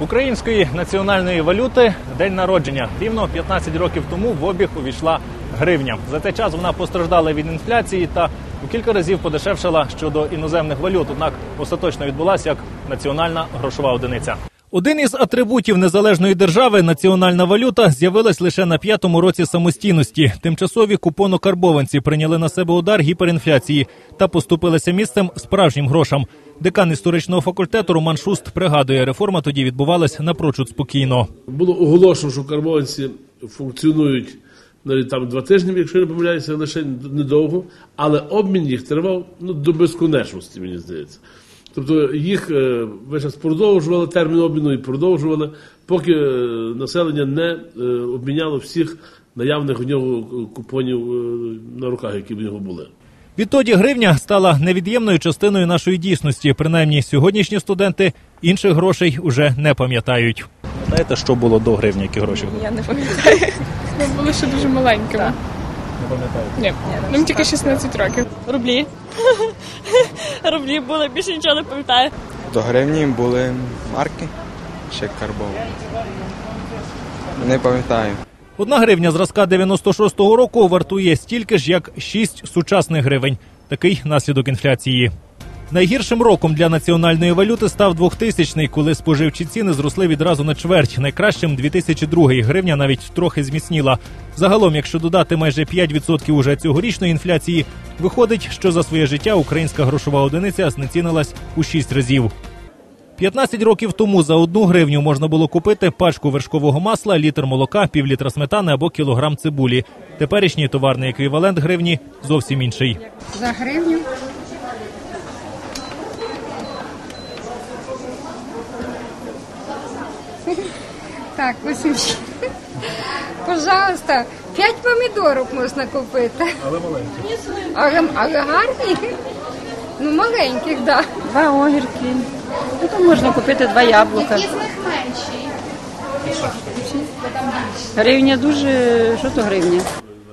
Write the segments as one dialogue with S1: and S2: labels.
S1: Української національної валюти день народження. Рівно 15 років тому в обіг увійшла гривня. За цей час вона постраждала від інфляції та у кілька разів подешевшала щодо іноземних валют. Однак остаточно відбулася як національна грошова одиниця. Один із атрибутів незалежної держави національна валюта з'явилась лише на п'ятому році самостійності. Тимчасові купонокарбованці прийняли на себе удар гіперінфляції та поступилися місцем справжнім грошам. Декан історичного факультету Роман Шуст пригадує, реформа тоді відбувалась напрочуд спокійно.
S2: Було оголошено, що карбованці функціонують навіть там два тижні, якщо не помиляюся, лише недовго, але обмін їх тривав ну, до безконечності, мені здається. Тобто їх е, весь час продовжували термін обміну і продовжували, поки е, населення не е, обміняло всіх наявних у нього купонів е, на руках, які в нього були.
S1: Відтоді гривня стала невід'ємною частиною нашої дійсності. Принаймні, сьогоднішні студенти інших грошей уже не пам'ятають. Знаєте, що було до гривні, які гроші були?
S3: Я не пам'ятаю. Ми були ще дуже маленькими.
S1: Не пам'ятаю.
S3: Ні, нам тільки 16 років.
S4: Рублі. Рублі були, більше нічого не пам'ятаю.
S5: До гривні були марки ще карбовані. Не пам'ятаю.
S1: Одна гривня зразка 96-го року вартує стільки ж, як 6 сучасних гривень. Такий наслідок інфляції. Найгіршим роком для національної валюти став 2000-й, коли споживчі ціни зросли відразу на чверть. Найкращим 2002-й. Гривня навіть трохи зміцніла. Загалом, якщо додати майже 5% уже цьогорічної інфляції, виходить, що за своє життя українська грошова одиниця знецінилась у 6 разів. 15 років тому за одну гривню можна було купити пачку вершкового масла, літр молока, півлітра сметани або кілограм цибулі. Теперішній товарний еквівалент гривні зовсім інший.
S6: За гривню. Так, 80. Пожалуйста, п'ять помідорок можна купити. Але маленькі. Але, але гарні. Ну, маленьких, так. Да.
S7: Два огірки. Ну, то можна купити два яблука.
S6: з них менші?
S7: Гривня дуже. Що то гривня?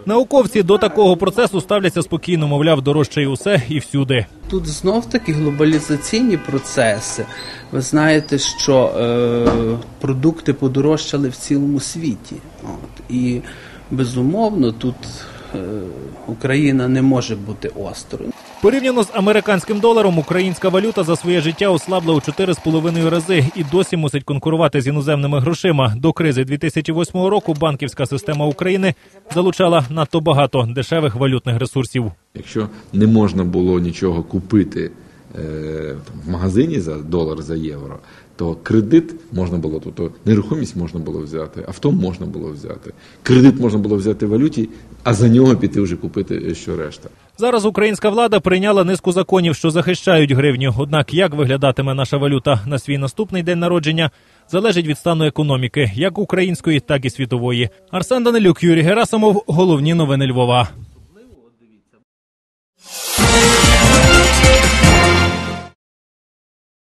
S1: Науковці до такого процесу ставляться спокійно, мовляв, дорожче і усе і всюди.
S8: Тут знов таки глобалізаційні процеси. Ви знаєте, що е, продукти подорожчали в цілому світі. От. І безумовно тут е, Україна не може бути осторонь.
S1: Порівняно з американським доларом, українська валюта за своє життя ослабла у 4,5 рази і досі мусить конкурувати з іноземними грошима. До кризи 2008 року банківська система України залучала надто багато дешевих валютних ресурсів.
S9: Якщо не можна було нічого купити е, в магазині за долар за євро, то кредит можна було, тобто нерухомість можна було взяти, авто можна було взяти, кредит можна було взяти в валюті, а за нього піти вже купити що решта.
S1: Зараз українська влада прийняла низку законів, що захищають гривню. Однак, як виглядатиме наша валюта на свій наступний день народження, залежить від стану економіки, як української, так і світової. Арсен Данилюк, Юрій Герасимов, головні новини Львова.